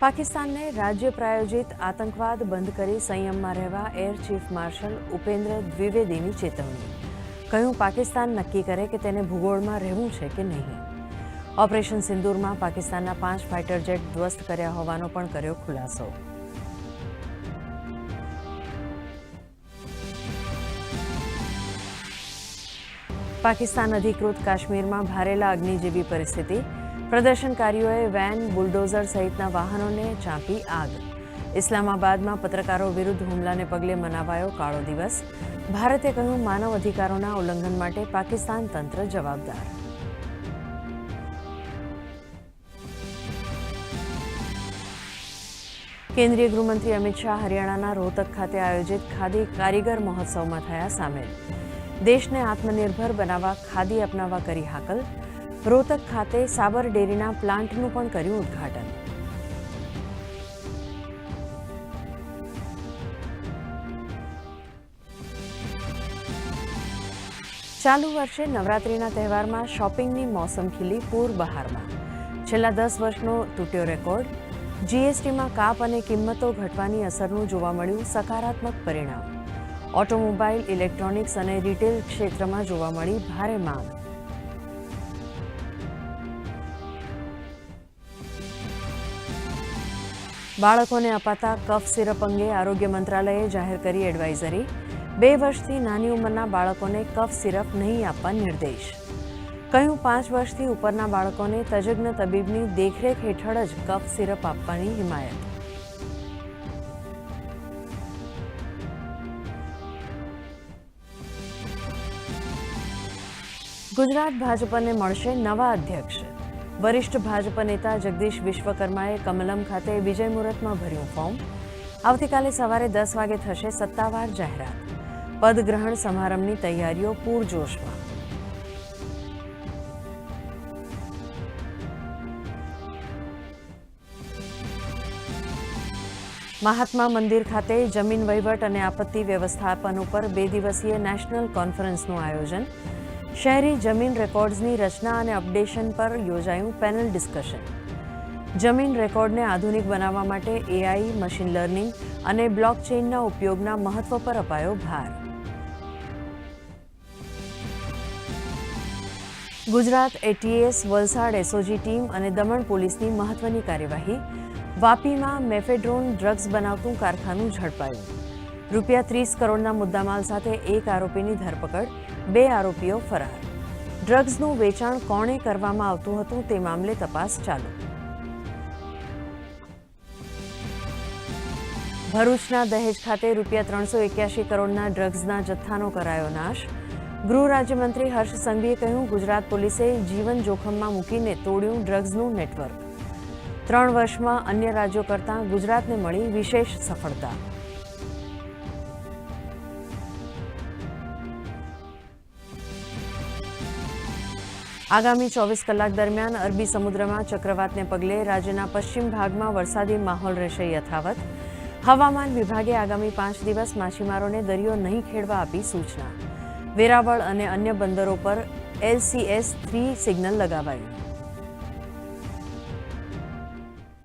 પાકિસ્તાનને રાજ્ય પ્રાયોજિત આતંકવાદ બંધ કરી સંયમમાં રહેવા એર ચીફ માર્શલ ઉપેન્દ્ર દ્વિવેદીની ચેતવણી. કહ્યું, પાકિસ્તાન નક્કી કરે કે તેને ભૂગોળમાં રહેવું છે કે નહીં. ઓપરેશન સિંદૂરમાં પાકિસ્તાનના પાંચ ફાઇટર જેટ ધ્વસ્ત કર્યા હોવાનો પણ કર્યો ખુલાસો. પાકિસ્તાન અધિકૃત કાશ્મીરમાં ભારેલા અગ્નિ જેવી પરિસ્થિતિ પ્રદર્શનકારીઓએ વેન, બુલડોઝર સહિતના વાહનોને ચાંપી આગ. ઇસ્લામાબાદમાં પત્રકારો વિરુદ્ધ હુમલાને પગલે મનાવાયો કાળો દિવસ. ભારતે કહ્યું, માનવ અધિકારોના ઉલ્લંઘન માટે પાકિસ્તાન તંત્ર જવાબદાર. કેન્દ્રીય ગૃહમંત્રી અમિત શાહ હરિયાણાના રોહતક ખાતે આયોજિત ખાદી કારીગર મહોત્સવમાં થયા સામેલ. દેશને આત્મનિર્ભર બનાવવા, ખાદી અપનાવવા કરી હાકલ. રોહતક ખાતે સાબર ડેરીના પ્લાન્ટનું પણ કર્યું ઉદ્ઘાટન. ચાલુ વર્ષે નવરાત્રિના તહેવારમાં શોપિંગની મોસમ ખીલી પૂર બહારમાં. છેલ્લા દસ વર્ષનો તૂટ્યો રેકોર્ડ. જીએસટીમાં કાપ અને કિંમતો ઘટવાની અસરનું જોવા મળ્યું સકારાત્મક પરિણામ. ઓટોમોબાઈલ, ઇલેક્ટ્રોનિક્સ અને રિટેલ ક્ષેત્રમાં જોવા મળી ભારે માંગ. બાળકોને અપાતા કફ સિરપ અંગે આરોગ્ય મંત્રાલયે જાહેર કરી એડવાઇઝરી. બે વર્ષથી નાની ઉંમરના બાળકોને કફ સિરપ નહીં આપવા નિર્દેશ. કહ્યું, પાંચ વર્ષથી ઉપરના બાળકોને તજજ્ઞ તબીબની દેખરેખ હેઠળ જ કફ સિરપ આપવાની હિમાયત. ગુજરાત ભાજપને મળશે નવા અધ્યક્ષ. વરિષ્ઠ ભાજપ નેતા જગદીશ વિશ્વકર્માએ કમલમ ખાતે વિજય મુહૂર્તમાં ભર્યું ફોર્મ. આવતીકાલે સવારે દસ વાગે થશે સત્તાવાર જાહેરાત. પદગ્રહણ સમારંભની તૈયારીઓ પૂરજોશમાં. મહાત્મા મંદિર ખાતે જમીન વહીવટ અને આપત્તિ વ્યવસ્થાપન ઉપર બે દિવસીય નેશનલ કોન્ફરન્સનું આયોજન. શહેરી જમીન રેકોર્ડ્સની રચના અને અપડેશન પર યોજાયું પેનલ ડિસ્કશન. જમીન રેકોર્ડને આધુનિક બનાવવા માટે એઆઈ મશીન લર્નિંગ અને બ્લોકચેઇનના ઉપયોગના મહત્વ પર અપાયો ભાર. Gujarat ATS Valsad SOG team અને દમણ પોલીસની મહત્વની કાર્યવાહી. વાપીમાં મેફેડ્રોન ડ્રગ્સ બનાવતું કારખાનું ઝડપાયું. રૂપિયા ત્રીસ કરોડના મુદ્દામાલ સાથે એક આરોપીની ધરપકડ. બે આરોપીઓ ફરાર. ડ્રગ્સનું વેચાણ કોણે કરવામાં આવતું હતું તે મામલે તપાસ ચાલુ. ભરૂચના દહેજ ખાતે રૂપિયા ત્રણસો એક્યાસી કરોડના ડ્રગ્સના જથ્થાનો કરાયો નાશ. ગૃહ રાજ્યમંત્રી હર્ષ સંઘવીએ કહ્યું, ગુજરાત પોલીસે જીવન જોખમમાં મૂકીને તોડ્યું ડ્રગ્સનું નેટવર્ક. ત્રણ વર્ષમાં અન્ય રાજ્યો કરતાં ગુજરાતને મળી વિશેષ સફળતા. આગામી ચોવીસ કલાક દરમિયાન અરબી સમુદ્રમાં ચક્રવાતને પગલે રાજ્યના પશ્ચિમ ભાગમાં વરસાદી માહોલ રહેશે યથાવત. હવામાન વિભાગે આગામી પાંચ દિવસ માછીમારોને દરિયો નહીં ખેડવા આપી સૂચના. વેરાવળ અને અન્ય બંદરો પર એલસીએસ થ્રી સિગ્નલ લગાવાયું.